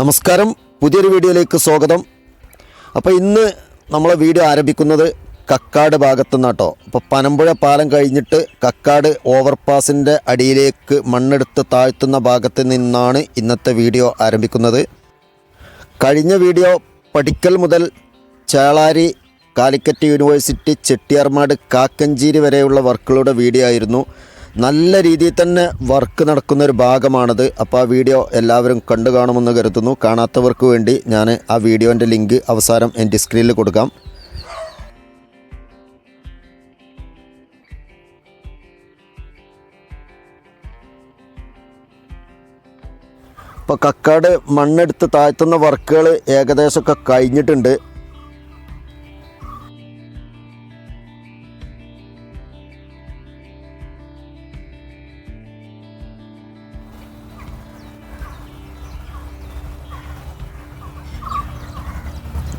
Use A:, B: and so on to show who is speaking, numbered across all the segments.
A: നമസ്കാരം. പുതിയൊരു വീഡിയോയിലേക്ക് സ്വാഗതം. അപ്പോൾ ഇന്ന് നമ്മളെ വീഡിയോ ആരംഭിക്കുന്നത് കക്കാട് ഭാഗത്തു നിന്നാട്ടോ അപ്പോൾ പനമ്പുഴ പാലം കഴിഞ്ഞിട്ട് കക്കാട് ഓവർപാസിന്റെ അടിയിലേക്ക് മണ്ണെടുത്ത് താഴ്ത്തുന്ന ഭാഗത്ത് നിന്നാണ് ഇന്നത്തെ വീഡിയോ ആരംഭിക്കുന്നത്. കഴിഞ്ഞ വീഡിയോ പടിക്കൽ മുതൽ ചേളാരി കാലിക്കറ്റ് യൂണിവേഴ്സിറ്റി ചെട്ടിയാർമാട് കാക്കഞ്ചേരി വരെയുള്ള വർക്കുകളുടെ വീഡിയോ ആയിരുന്നു. നല്ല രീതിയിൽ തന്നെ വർക്ക് നടക്കുന്ന ഒരു ഭാഗമാണത്. അപ്പോൾ ആ വീഡിയോ എല്ലാവരും കണ്ടു കാണുമെന്ന് കരുതുന്നു. കാണാത്തവർക്ക് വേണ്ടി ഞാൻ ആ വീഡിയോന്റെ ലിങ്ക് അവസാനം എന്റെ സ്ക്രീനിൽ കൊടുക്കാം. ഇപ്പോൾ കക്കാട് മണ്ണെടുത്ത് താഴ്ത്തുന്ന വർക്കുകൾ ഏകദേശമൊക്കെ കഴിഞ്ഞിട്ടുണ്ട്.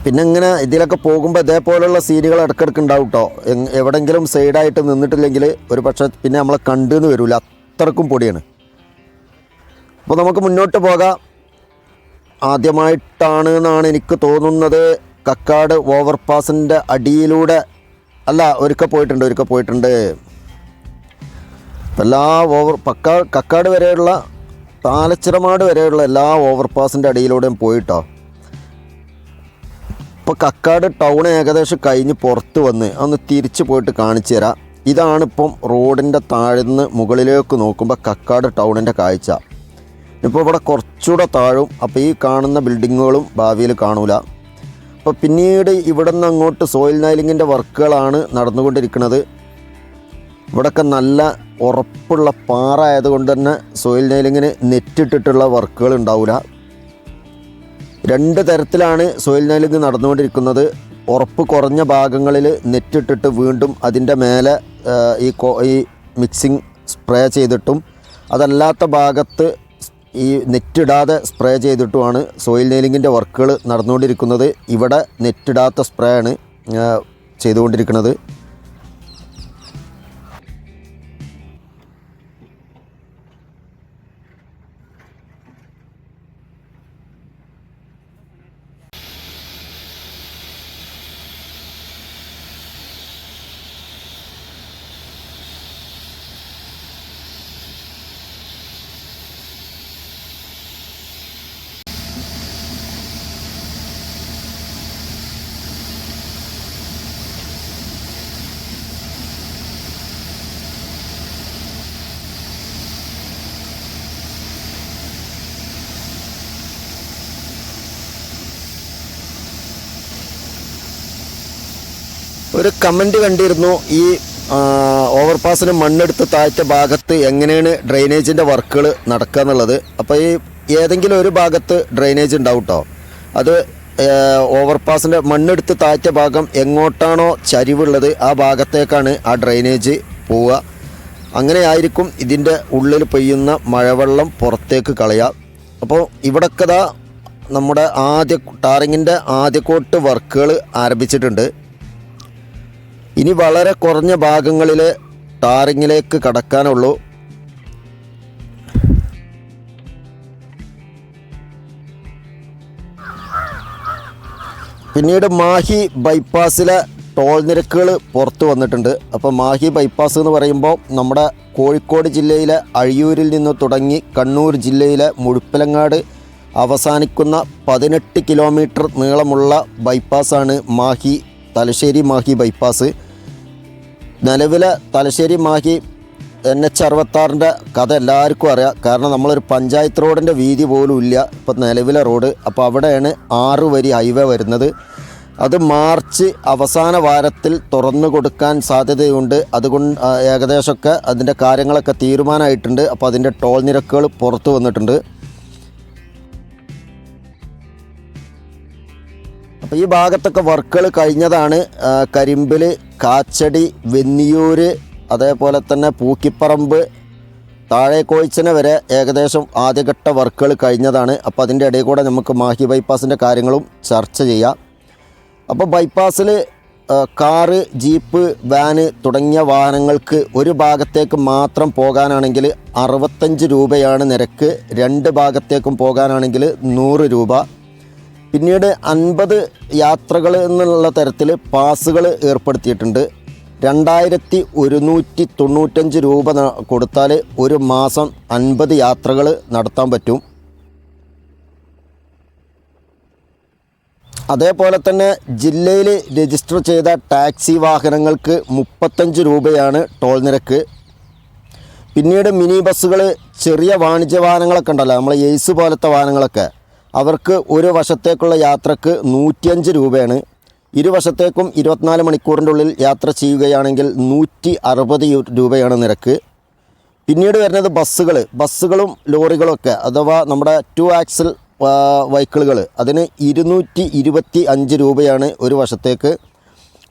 A: പിന്നെ ഇങ്ങനെ ഇതിലൊക്കെ പോകുമ്പോൾ ഇതേപോലുള്ള സീനുകൾ ഇടയ്ക്കിടയ്ക്ക് ഉണ്ടാവും കേട്ടോ എവിടെങ്കിലും സൈഡായിട്ട് നിന്നിട്ടില്ലെങ്കിൽ ഒരു പക്ഷേ പിന്നെ നമ്മളെ കണ്ടെന്ന് വരില്ല അത്രക്കും പൊടിയാണ്. അപ്പോൾ നമുക്ക് മുന്നോട്ട് പോകാം. ആദ്യമായിട്ടാണ് എന്നാണ് എനിക്ക് തോന്നുന്നത്. കക്കാട് ഓവർപാസിന്റെ അടിയിലൂടെ അല്ല ഒരുക്ക പോയിട്ടുണ്ട് ഒരുക്ക പോയിട്ടുണ്ട്. എല്ലാ ഓവർ പക്കാ കക്കാട് വരെയുള്ള പാലച്ചിറമാട് വരെയുള്ള എല്ലാ ഓവർപാസിന്റെ അടിയിലൂടെയും പോയിട്ടോ. ഇപ്പോൾ കക്കാട് ടൗൺ ഏകദേശം കഴിഞ്ഞ് പുറത്ത് വന്ന് ഒന്ന് തിരിച്ച് പോയിട്ട് കാണിച്ചു തരാം. ഇതാണിപ്പം റോഡിന്റെ താഴ്ന്ന് മുകളിലേക്ക് നോക്കുമ്പോൾ കക്കാട് ടൗണിന്റെ കാഴ്ച. ഇപ്പോൾ ഇവിടെ കുറച്ചുകൂടെ താഴും. അപ്പോൾ ഈ കാണുന്ന ബിൽഡിങ്ങുകളും ഭാവിയിൽ കാണൂല. അപ്പോൾ പിന്നീട് ഇവിടെ നിന്ന് അങ്ങോട്ട് സോയിൽ നൈലിങ്ങിന്റെ വർക്കുകളാണ് നടന്നുകൊണ്ടിരിക്കുന്നത്. ഇവിടെയൊക്കെ നല്ല ഉറപ്പുള്ള പാറ ആയതുകൊണ്ട് തന്നെ സോയിൽ നൈലിങ്ങിന് നെറ്റിട്ടിട്ടുള്ള വർക്കുകൾ ഉണ്ടാവില്ല രണ്ട് തരത്തിലാണ് സോയിൽ നൈലിംഗ് നടന്നുകൊണ്ടിരിക്കുന്നത്. ഉറപ്പ് കുറഞ്ഞ ഭാഗങ്ങളിൽ നെറ്റിട്ടിട്ട് വീണ്ടും അതിന്റെ മേലെ ഈ കോ- ഈ മിക്സിങ് സ്പ്രേ ചെയ്തിട്ടും അതല്ലാത്ത ഭാഗത്ത് ഈ നെറ്റിടാതെ സ്പ്രേ ചെയ്തിട്ടുമാണ് സോയിൽ നെയിലിങ്ങിന്റെ വർക്കുകൾ നടന്നുകൊണ്ടിരിക്കുന്നത്. ഇവിടെ നെറ്റിടാത്ത സ്പ്രേ ആണ് ചെയ്തുകൊണ്ടിരിക്കുന്നത്. ഒരു കമന്റ് കണ്ടിരുന്നു ഈ ഓവർപാസിന് മണ്ണെടുത്ത് താഴ്ത്ത ഭാഗത്ത് എങ്ങനെയാണ് ഡ്രെയിനേജിന്റെ വർക്കുകൾ നടക്കുക എന്നുള്ളത്. അപ്പോൾ ഈ ഏതെങ്കിലും ഒരു ഭാഗത്ത് ഡ്രെയിനേജ് ഉണ്ടാവും കേട്ടോ അത് ഓവർപാസിന്റെ മണ്ണെടുത്ത് താഴ്ത്ത ഭാഗം എങ്ങോട്ടാണോ ചരിവുള്ളത് ആ ഭാഗത്തേക്കാണ് ആ ഡ്രെയിനേജ് പോവുക. അങ്ങനെ ആയിരിക്കും ഇതിന്റെ ഉള്ളിൽ പെയ്യുന്ന മഴവെള്ളം പുറത്തേക്ക് കളയുക. അപ്പോൾ ഇവിടൊക്കെ നമ്മുടെ ആദ്യ ടാറിങ്ങിന്റെ ആദ്യക്കോട്ട് വർക്കുകൾ ആരംഭിച്ചിട്ടുണ്ട്. ഇനി വളരെ കുറഞ്ഞ ഭാഗങ്ങളിൽ ടാറിങ്ങിലേക്ക് കടക്കാനുള്ളൂ. പിന്നീട് മാഹി ബൈപ്പാസിലെ ടോൾ നിരക്കുകൾ പുറത്തു വന്നിട്ടുണ്ട്. അപ്പോൾ മാഹി ബൈപ്പാസ് എന്ന് പറയുമ്പോൾ നമ്മുടെ കോഴിക്കോട് ജില്ലയിലെ അഴിയൂരിൽ നിന്ന് തുടങ്ങി കണ്ണൂർ ജില്ലയിലെ മുഴുപ്പിലങ്ങാട് അവസാനിക്കുന്ന പതിനെട്ട് കിലോമീറ്റർ നീളമുള്ള ബൈപ്പാസാണ് മാഹി തലശ്ശേരി മാഹി ബൈപ്പാസ്. നിലവിലെ തലശ്ശേരി മാഹി എൻ എച്ച് അറുപത്താറിന്റെ കഥ എല്ലാവർക്കും അറിയാം. കാരണം നമ്മളൊരു പഞ്ചായത്ത് റോഡിന്റെ വീതി പോലും ഇല്ല. ഇപ്പം നിലവിലെ റോഡ്. അപ്പോൾ അവിടെയാണ് ആറ് വരി ഹൈവേ വരുന്നത്. അത് മാർച്ച് അവസാന വാരത്തിൽ തുറന്നു കൊടുക്കാൻ സാധ്യതയുണ്ട്. അതുകൊണ്ട് ഏകദേശമൊക്കെ അതിന്റെ കാര്യങ്ങളൊക്കെ തീരുമാനമായിട്ടുണ്ട്. അപ്പോൾ അതിന്റെ ടോൾ നിരക്കുകൾ പുറത്തു വന്നിട്ടുണ്ട്. അപ്പോൾ ഈ ഭാഗത്തൊക്കെ വർക്കുകൾ കഴിഞ്ഞതാണ്. കരിമ്പിൽ കാച്ചടി വെന്നിയൂര് അതേപോലെ തന്നെ പൂക്കിപ്പറമ്പ് താഴെ കോഴിച്ചന വരെ ഏകദേശം ആദ്യഘട്ട വർക്കുകൾ കഴിഞ്ഞതാണ്. അപ്പോൾ അതിന്റെ ഇടയിൽ കൂടെ നമുക്ക് മാഹി ബൈപ്പാസിന്റെ കാര്യങ്ങളും ചർച്ച ചെയ്യാം. അപ്പോൾ ബൈപ്പാസിൽ കാറ് ജീപ്പ് വാന് തുടങ്ങിയ വാഹനങ്ങൾക്ക് ഒരു ഭാഗത്തേക്ക് മാത്രം പോകാനാണെങ്കിൽ അറുപത്തഞ്ച് രൂപയാണ് നിരക്ക്. രണ്ട് ഭാഗത്തേക്കും പോകാനാണെങ്കിൽ നൂറ് രൂപ. പിന്നീട് അൻപത് യാത്രകൾ എന്നുള്ള തരത്തിൽ പാസുകൾ ഏർപ്പെടുത്തിയിട്ടുണ്ട്. രണ്ടായിരത്തി ഒരുന്നൂറ്റി തൊണ്ണൂറ്റഞ്ച് രൂപ കൊടുത്താൽ ഒരു മാസം അൻപത് യാത്രകൾ നടത്താൻ പറ്റും. അതേപോലെ തന്നെ ജില്ലയിൽ രജിസ്റ്റർ ചെയ്ത ടാക്സി വാഹനങ്ങൾക്ക് മുപ്പത്തഞ്ച് രൂപയാണ് ടോൾ നിരക്ക്. പിന്നീട് മിനി ബസ്സുകൾ ചെറിയ വാണിജ്യ വാഹനങ്ങളൊക്കെ ഉണ്ടല്ലോ നമ്മളെ എയ്സ് പോലത്തെ വാഹനങ്ങളൊക്കെ. അവർക്ക് ഒരു വശത്തേക്കുള്ള യാത്രയ്ക്ക് നൂറ്റിയഞ്ച് രൂപയാണ്. ഇരുവശത്തേക്കും ഇരുപത്തിനാല് മണിക്കൂറിന്റെ ഉള്ളിൽ യാത്ര ചെയ്യുകയാണെങ്കിൽ നൂറ്റി അറുപത് രൂപയാണ് നിരക്ക്. പിന്നീട് വരുന്നത് ബസ്സുകൾ ബസ്സുകളും ലോറികളൊക്കെ അഥവാ നമ്മുടെ ടു ആക്സിൽ വെഹിക്കിളുകൾ അതിന് ഇരുന്നൂറ്റി ഇരുപത്തി അഞ്ച് രൂപയാണ് ഒരു വശത്തേക്ക്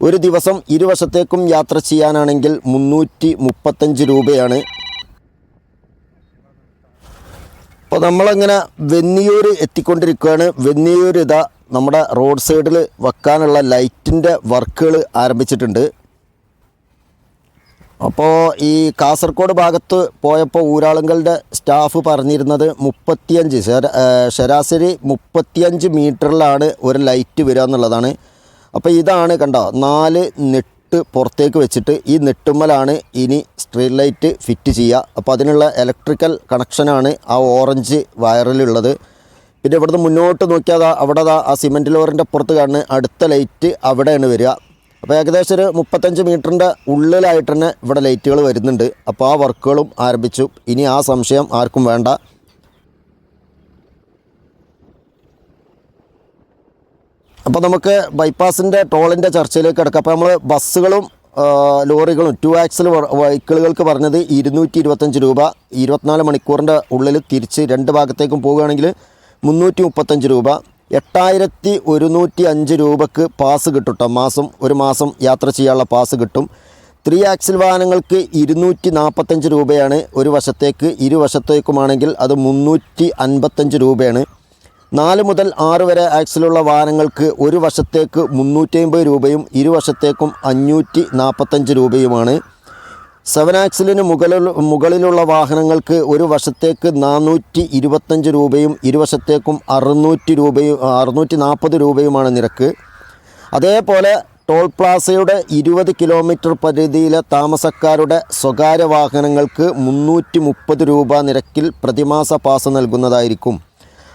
A: ഒരു ദിവസം ഇരുവശത്തേക്കും യാത്ര ചെയ്യാനാണെങ്കിൽ മുന്നൂറ്റി മുപ്പത്തഞ്ച് രൂപയാണ് അപ്പോൾ നമ്മളങ്ങനെ വെന്നിയൂർ എത്തിക്കൊണ്ടിരിക്കുകയാണ്. വെന്നിയൂർ ഇതാ നമ്മുടെ റോഡ് സൈഡിൽ വെക്കാനുള്ള ലൈറ്റിന്റെ വർക്കുകൾ ആരംഭിച്ചിട്ടുണ്ട്. അപ്പോൾ ഈ കാസർഗോഡ് ഭാഗത്ത് പോയപ്പോൾ ഊരാളുങ്കളുടെ സ്റ്റാഫ് പറഞ്ഞിരുന്നത് മുപ്പത്തിയഞ്ച് ശര- ശരാശരി മുപ്പത്തിയഞ്ച് മീറ്ററിലാണ് ഒരു ലൈറ്റ് വരിക എന്നുള്ളതാണ്. അപ്പോൾ ഇതാണ് കണ്ടോ നാല് നെട്ട് പുറത്തേക്ക് വെച്ചിട്ട് ഈ നെട്ടുമ്മലാണ് ഇനി സ്ട്രീറ്റ് ലൈറ്റ് ഫിറ്റ് ചെയ്യുക. അപ്പോൾ അതിനുള്ള ഇലക്ട്രിക്കൽ കണക്ഷനാണ് ആ ഓറഞ്ച് വയറിലുള്ളത്. പിന്നെ ഇവിടുന്ന് മുന്നോട്ട് നോക്കിയാൽ അവിടെ ആ സിമെന്റ് ലോറിന്റെ പുറത്ത് കാണുന്ന അടുത്ത ലൈറ്റ് അവിടെയാണ് വരിക. അപ്പോൾ ഏകദേശം ഒരു മുപ്പത്തഞ്ച് മീറ്ററിന്റെ ഉള്ളിലായിട്ട് തന്നെ ഇവിടെ ലൈറ്റുകൾ വരുന്നുണ്ട്. അപ്പോൾ ആ വർക്കുകളും ആരംഭിച്ചു. ഇനി ആ സംശയം ആർക്കും വേണ്ട. അപ്പോൾ നമുക്ക് ബൈപ്പാസിന്റെ ടോളിന്റെ ചർച്ചയിലേക്ക് കിടക്കാം. അപ്പോൾ നമ്മൾ ബസ്സുകളും ലോറികളും ടു ആക്സൽ വെഹിക്കിളുകൾക്ക് പറഞ്ഞത് ഇരുന്നൂറ്റി ഇരുപത്തഞ്ച് രൂപ. ഇരുപത്തിനാല് മണിക്കൂറിന്റെ ഉള്ളിൽ തിരിച്ച് രണ്ട് ഭാഗത്തേക്കും പോവുകയാണെങ്കിൽ മുന്നൂറ്റി മുപ്പത്തഞ്ച് രൂപ. എട്ടായിരത്തി ഒരുന്നൂറ്റി അഞ്ച് രൂപക്ക് പാസ് കിട്ടും കേട്ടോ മാസം ഒരു മാസം യാത്ര ചെയ്യാനുള്ള പാസ് കിട്ടും. ത്രീ ആക്സൽ വാഹനങ്ങൾക്ക് ഇരുന്നൂറ്റി നാൽപ്പത്തഞ്ച് രൂപയാണ്. ഒരു വശത്തേക്ക് ഇരുവശത്തേക്കുമാണെങ്കിൽ അത് മുന്നൂറ്റി അൻപത്തഞ്ച് രൂപയാണ്. നാല് മുതൽ ആറ് വരെ ആക്സിലുള്ള വാഹനങ്ങൾക്ക് ഒരു വശത്തേക്ക് മുന്നൂറ്റി അമ്പത് രൂപയും ഇരുവശത്തേക്കും അഞ്ഞൂറ്റി നാൽപ്പത്തഞ്ച് രൂപയുമാണ്. സെവൻ ആക്സിലിന് മുകളിൽ മുകളിലുള്ള വാഹനങ്ങൾക്ക് ഒരു വശത്തേക്ക് നാനൂറ്റി ഇരുപത്തഞ്ച് രൂപയും ഇരുവശത്തേക്കും അറുന്നൂറ്റി രൂപയും അറുന്നൂറ്റി നാൽപ്പത് രൂപയുമാണ് നിരക്ക്. അതേപോലെ ടോൾ പ്ലാസയുടെ ഇരുപത് കിലോമീറ്റർ പരിധിയിലെ താമസക്കാരുടെ സ്വകാര്യ വാഹനങ്ങൾക്ക് മുന്നൂറ്റി മുപ്പത് രൂപ നിരക്കിൽ പ്രതിമാസ പാസ് നൽകുന്നതായിരിക്കും.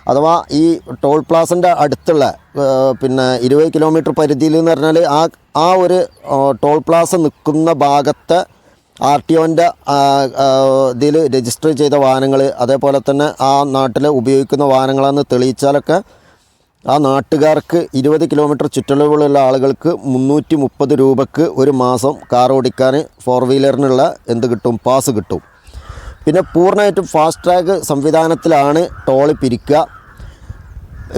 A: അഥവാ ഈ ടോൾ പ്ലാസന്റെ അടുത്തുള്ള പിന്നെ ഇരുപത് കിലോമീറ്റർ പരിധിയിൽ എന്ന് പറഞ്ഞാൽ ആ ആ ഒരു ടോൾ പ്ലാസ നിൽക്കുന്ന ഭാഗത്തെ ആർ ടി ഒന്റെ ഇതിൽ രജിസ്റ്റർ ചെയ്ത വാഹനങ്ങൾ അതേപോലെ തന്നെ ആ നാട്ടിൽ ഉപയോഗിക്കുന്ന വാഹനങ്ങളാണെന്ന് തെളിയിച്ചാലൊക്കെ ആ നാട്ടുകാർക്ക് ഇരുപത് കിലോമീറ്റർ ചുറ്റളവുകളുള്ള ആളുകൾക്ക് മുന്നൂറ്റി മുപ്പത് രൂപക്ക് ഒരു മാസം കാർ ഓടിക്കാൻ ഫോർ വീലറിനുള്ള എന്ത് കിട്ടും? പാസ് കിട്ടും. പിന്നെ പൂർണമായിട്ടും ഫാസ്റ്റ് ട്രാക്ക് സംവിധാനത്തിലാണ് ടോൾ പിരിക്കുക.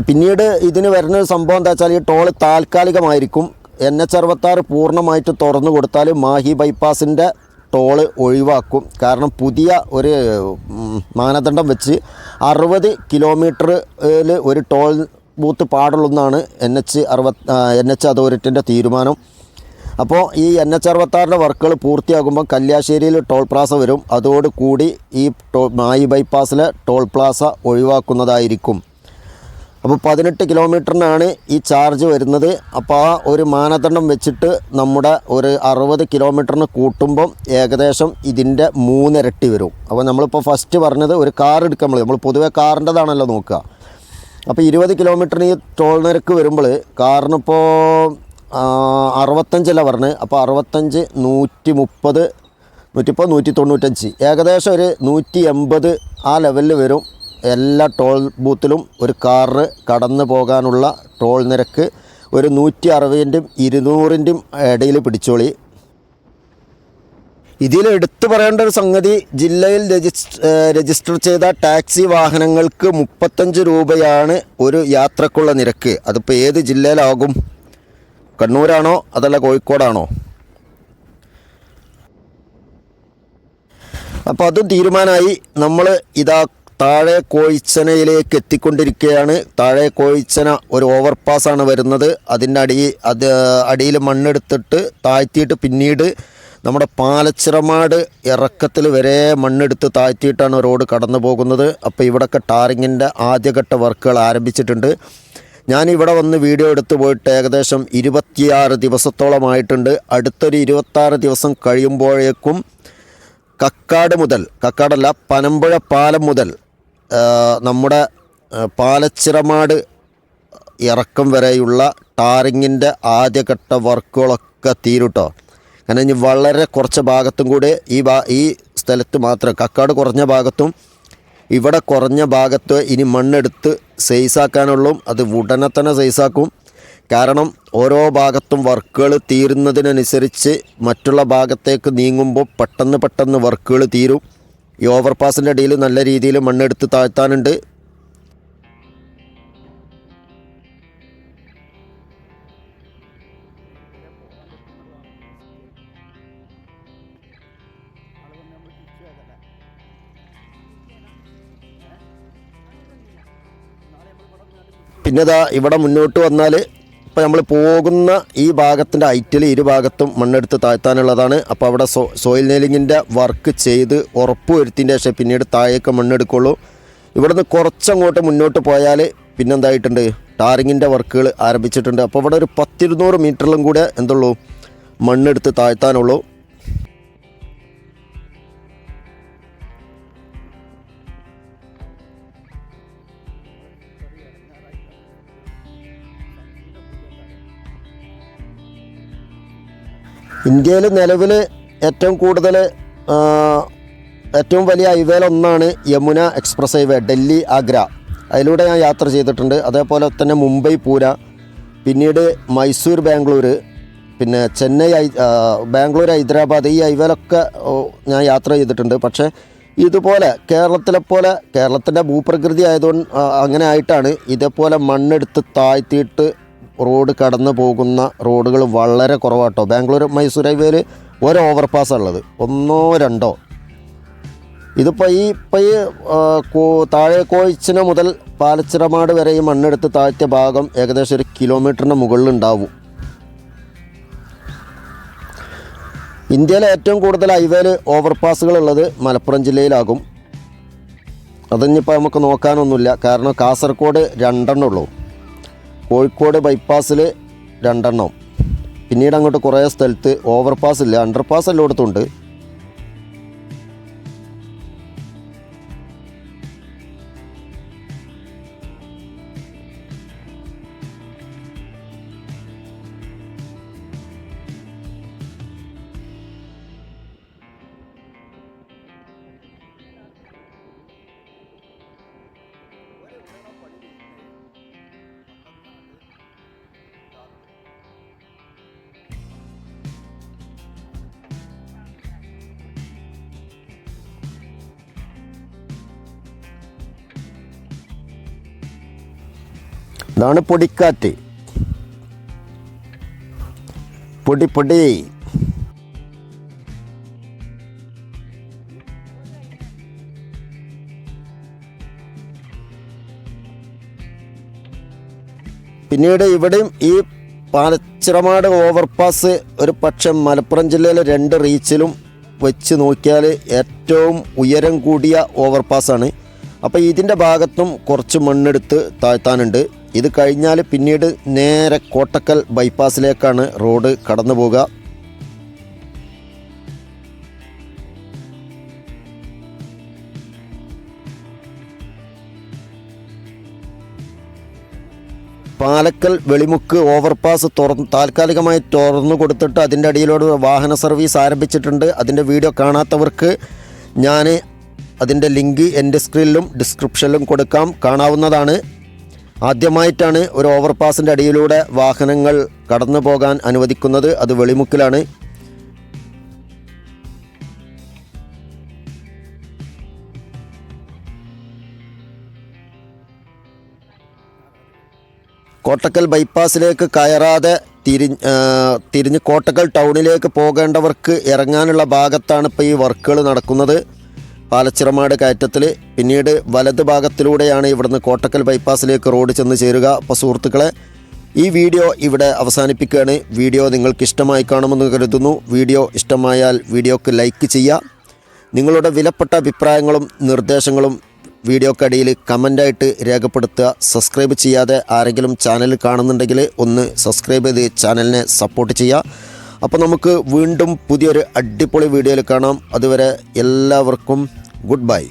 A: പിന്നീട് ഇതിന് വരുന്ന സംഭവം എന്താ വെച്ചാൽ ഈ ടോൾ താൽക്കാലികമായിരിക്കും. എൻ എച്ച് അറുപത്താറ് പൂർണമായിട്ട് തുറന്നു കൊടുത്താൽ മാഹി ബൈപ്പാസിന്റെ ടോൾ ഒഴിവാക്കും. കാരണം പുതിയ ഒരു മാനദണ്ഡം വെച്ച് അറുപത് കിലോമീറ്ററിൽ ഒരു ടോൾ ബൂത്ത് പാടുള്ളൂ എന്നാണ് എൻ എച്ച് അറുപത് എൻ എച്ച് അതോറിറ്റിന്റെ തീരുമാനം. അപ്പോൾ ഈ എൻ എച്ച് അറുപത്താറിന്റെ വർക്കുകൾ പൂർത്തിയാകുമ്പോൾ കല്യാശ്ശേരിയിൽ ടോൾ പ്ലാസ വരും. അതോടുകൂടി ഈ ടോ മായി ബൈപ്പാസിലെ ടോൾ പ്ലാസ ഒഴിവാക്കുന്നതായിരിക്കും. അപ്പോൾ പതിനെട്ട് കിലോമീറ്ററിനാണ് ഈ ചാർജ് വരുന്നത്. അപ്പോൾ ആ ഒരു മാനദണ്ഡം വെച്ചിട്ട് നമ്മുടെ ഒരു അറുപത് കിലോമീറ്ററിന് കൂട്ടുമ്പം ഏകദേശം ഇതിന്റെ മൂന്നിരട്ടി വരും. അപ്പോൾ നമ്മളിപ്പോൾ ഫസ്റ്റ് പറഞ്ഞത് ഒരു കാർ എടുക്കാൻ നമ്മൾ പൊതുവെ കാറിന്റെതാണല്ലോ നോക്കുക. അപ്പോൾ ഇരുപത് കിലോമീറ്ററിന് ഈ ടോൾ നിരക്ക് വരുമ്പോൾ കാറിനിപ്പോൾ അറുപത്തഞ്ചല്ല പറഞ്ഞ്. അപ്പോൾ അറുപത്തഞ്ച് നൂറ്റി മുപ്പത് നൂറ്റിപ്പോൾ നൂറ്റി തൊണ്ണൂറ്റഞ്ച് ഏകദേശം ഒരു നൂറ്റി എൺപത് ആ ലെവലിൽ വരും. എല്ലാ ടോൾ ബൂത്തിലും ഒരു കാറ് കടന്നു പോകാനുള്ള ടോൾ നിരക്ക് ഒരു നൂറ്റി അറുപതിന്റെയും ഇരുന്നൂറിന്റെയും ഇടയിൽ പിടിച്ചോളി. ഇതിൽ എടുത്തു പറയേണ്ട ഒരു സംഗതി ജില്ലയിൽ രജിസ്റ്റർ രജിസ്റ്റർ ചെയ്ത ടാക്സി വാഹനങ്ങൾക്ക് മുപ്പത്തഞ്ച് രൂപയാണ് ഒരു യാത്രക്കുള്ള നിരക്ക്. അതിപ്പോൾ ഏത് ജില്ലയിലാകും? കണ്ണൂരാണോ അതല്ല കോഴിക്കോടാണോ? അപ്പോൾ അതും തീരുമാനമായി. നമ്മൾ ഇതാ താഴെ കോഴിച്ചനയിലേക്ക് എത്തിക്കൊണ്ടിരിക്കുകയാണ്. താഴെ കോഴിച്ചന ഒരു ഓവർപാസാണ് വരുന്നത്. അതിന്റെ അടി അത് അടിയിൽ മണ്ണെടുത്തിട്ട് താഴ്ത്തിയിട്ട് പിന്നീട് നമ്മുടെ പാലച്ചിറമാട് ഇറക്കത്തിൽ വരെ മണ്ണെടുത്ത് താഴ്ത്തിയിട്ടാണ് റോഡ് കടന്നു പോകുന്നത്. അപ്പോൾ ഇവിടെയൊക്കെ ടാറിങ്ങിന്റെ ആദ്യഘട്ട വർക്കുകൾ ആരംഭിച്ചിട്ടുണ്ട്. ഞാൻ ഇവിടെ വന്ന് വീഡിയോ എടുത്തു പോയിട്ട് ഏകദേശം ഇരുപത്തിയാറ് ദിവസത്തോളമായിട്ടുണ്ട്. അടുത്തൊരു ഇരുപത്താറ് ദിവസം കഴിയുമ്പോഴേക്കും കക്കാട് മുതൽ കക്കാടല്ല പനമ്പുഴ പാലം മുതൽ നമ്മുടെ പാലച്ചിറമാട് ഇറക്കം വരെയുള്ള ടാറിങ്ങിന്റെ ആദ്യഘട്ട വർക്കുകളൊക്കെ തീരുട്ടോ. കാരണം ഇനി വളരെ കുറച്ച് ഭാഗത്തും കൂടി ഈ ഭാ ഈ സ്ഥലത്ത് മാത്രം കക്കാട് കുറഞ്ഞ ഭാഗത്തും ഇവിടെ കുറഞ്ഞ ഭാഗത്ത് ഇനി മണ്ണെടുത്ത് സൈസാക്കാനുള്ളൂ അത് ഉടനെ തന്നെ സൈസാക്കും. കാരണം ഓരോ ഭാഗത്തും വർക്കുകൾ തീരുന്നതിനനുസരിച്ച് മറ്റുള്ള ഭാഗത്തേക്ക് നീങ്ങുമ്പോൾ പെട്ടെന്ന് പെട്ടെന്ന് വർക്കുകൾ തീരും. ഈ ഓവർ ഓവർപാസിന്റെ അടിയിൽ നല്ല രീതിയിൽ മണ്ണെടുത്ത് താഴ്ത്താനുണ്ട്. പിന്നെ ഇതാ ഇവിടെ മുന്നോട്ട് വന്നാൽ ഇപ്പം നമ്മൾ പോകുന്ന ഈ ഭാഗത്തിന്റെ ഐറ്റിൽ ഇരുഭാഗത്തും മണ്ണെടുത്ത് താഴ്ത്താനുള്ളതാണ്. അപ്പോൾ അവിടെ സോ സോയിൽ നെയിലിങ്ങിന്റെ വർക്ക് ചെയ്ത് ഉറപ്പ് വരുത്തിന്റെ ശേഷം പിന്നീട് താഴേക്ക് മണ്ണെടുക്കുള്ളൂ. ഇവിടുന്ന് കുറച്ചങ്ങോട്ട് മുന്നോട്ട് പോയാൽ പിന്നെന്തായിട്ടുണ്ട്? ടാറിങ്ങിന്റെ വർക്കുകൾ ആരംഭിച്ചിട്ടുണ്ട്. അപ്പോൾ ഇവിടെ ഒരു പത്തിരുന്നൂറ് മീറ്ററിലും കൂടെ എന്തുള്ളൂ? മണ്ണെടുത്ത് താഴ്ത്താനുള്ളൂ. ഇന്ത്യയിൽ നിലവിൽ ഏറ്റവും കൂടുതൽ ഏറ്റവും വലിയ ഹൈവേയിൽ ഒന്നാണ് യമുന എക്സ്പ്രസ് ഹൈവേ ഡൽഹി ആഗ്ര. അതിലൂടെ ഞാൻ യാത്ര ചെയ്തിട്ടുണ്ട്. അതേപോലെ തന്നെ മുംബൈ പൂര പിന്നീട് മൈസൂർ ബാംഗ്ലൂർ പിന്നെ ചെന്നൈ ബാംഗ്ലൂർ ഹൈദരാബാദ് ഈ ഹൈവേയിലൊക്കെ ഞാൻ യാത്ര ചെയ്തിട്ടുണ്ട്. പക്ഷേ ഇതുപോലെ കേരളത്തിലെ പോലെ കേരളത്തിന്റെ ഭൂപ്രകൃതി ആയതുകൊണ്ട് അങ്ങനെ ആയിട്ടാണ്. ഇതേപോലെ മണ്ണെടുത്ത് താഴ്ത്തിയിട്ട് റോഡ് കടന്നു പോകുന്ന റോഡുകൾ വളരെ കുറവാട്ടോ. ബാംഗ്ലൂർ മൈസൂർ ഹൈവേയിൽ ഒരു ഓവർപാസ് ഉള്ളത് ഒന്നോ രണ്ടോ. ഇതിപ്പോൾ ഈ ഇപ്പോൾ ഈ താഴെ കോയിച്ചിന മുതൽ പാലച്ചിറമാട് വരെ ഈ മണ്ണെടുത്ത് താഴ്ത്തിയ ഭാഗം ഏകദേശം ഒരു കിലോമീറ്ററിന് മുകളിലുണ്ടാവും. ഇന്ത്യയിലെ ഏറ്റവും കൂടുതൽ ഹൈവേയിൽ ഓവർപാസുകൾ ഉള്ളത് മലപ്പുറം ജില്ലയിലാകും. അതിനിപ്പോൾ നമുക്ക് നോക്കാനൊന്നുമില്ല. കാരണം കാസർഗോഡ് രണ്ടെണ്ണം ഉള്ളൂ. കോഴിക്കോട് ബൈപ്പാസിൽ രണ്ടെണ്ണം. പിന്നീട് അങ്ങോട്ട് കുറേ സ്ഥലത്ത് ഓവർപാസ് ഇല്ല അണ്ടർപാസ് എല്ലായിടത്തുണ്ട് ഇതാണ് പൊടിക്കാറ്റ്. പൊടി പൊടി. പിന്നീട് ഇവിടെയും ഈ പാലച്ചിറമാട് ഓവർപാസ് ഒരു പക്ഷെ മലപ്പുറം ജില്ലയിലെ രണ്ട് റീച്ചിലും വെച്ച് നോക്കിയാൽ ഏറ്റവും ഉയരം കൂടിയ ഓവർപാസ്സാണ് അപ്പോൾ ഇതിന്റെ ഭാഗത്തും കുറച്ച് മണ്ണെടുത്ത് താഴ്ത്താനുണ്ട്. ഇത് കഴിഞ്ഞാൽ പിന്നീട് നേരെ കോട്ടക്കൽ ബൈപ്പാസിലേക്കാണ് റോഡ് കടന്നു പോകുക പാലക്കൽ വെളിമുക്ക് ഓവർപാസ് തുറന്ന് താൽക്കാലികമായി തുറന്നു കൊടുത്തിട്ട് അതിന്റെ അടിയിലൂടെ വാഹന സർവീസ് ആരംഭിച്ചിട്ടുണ്ട്. അതിന്റെ വീഡിയോ കാണാത്തവർക്ക് ഞാൻ അതിന്റെ ലിങ്ക് എന്റെ സ്ക്രീനിലും ഡിസ്ക്രിപ്ഷനിലും കൊടുക്കാം. കാണാവുന്നതാണ്. ആദ്യമായിട്ടാണ് ഒരു ഓവർപാസിന്റെ അടിയിലൂടെ വാഹനങ്ങൾ കടന്നു പോകാൻ അനുവദിക്കുന്നത്. അത് വെളിമുക്കിലാണ്. കോട്ടക്കൽ ബൈപ്പാസിലേക്ക് കയറാതെ തിരി തിരിഞ്ഞ് കോട്ടക്കൽ ടൗണിലേക്ക് പോകേണ്ടവർക്ക് ഇറങ്ങാനുള്ള ഭാഗത്താണ് ഇപ്പോൾ ഈ വർക്കുകൾ നടക്കുന്നത്. പാലച്ചിറമാട് കയറ്റത്തിൽ പിന്നീട് വലത് ഭാഗത്തിലൂടെയാണ് ഇവിടുന്ന് കോട്ടക്കൽ ബൈപ്പാസിലേക്ക് റോഡ് ചെന്ന് ചേരുക. അപ്പോൾ സുഹൃത്തുക്കളെ ഈ വീഡിയോ ഇവിടെ അവസാനിപ്പിക്കുകയാണ്. വീഡിയോ നിങ്ങൾക്ക് ഇഷ്ടമായി കാണുമെന്ന് കരുതുന്നു. വീഡിയോ ഇഷ്ടമായാൽ വീഡിയോക്ക് ലൈക്ക് ചെയ്യുക. നിങ്ങളുടെ വിലപ്പെട്ട അഭിപ്രായങ്ങളും നിർദ്ദേശങ്ങളും വീഡിയോക്കടിയിൽ കമന്റായിട്ട് രേഖപ്പെടുത്തുക. സബ്സ്ക്രൈബ് ചെയ്യാതെ ആരെങ്കിലും ചാനൽ കാണുന്നുണ്ടെങ്കിൽ ഒന്ന് സബ്സ്ക്രൈബ് ചെയ്ത് ചാനലിനെ സപ്പോർട്ട് ചെയ്യുക. അപ്പോൾ നമുക്ക് വീണ്ടും പുതിയൊരു അടിപൊളി വീഡിയോയിൽ കാണാം. അതുവരെ എല്ലാവർക്കും ഗുഡ് ബൈ.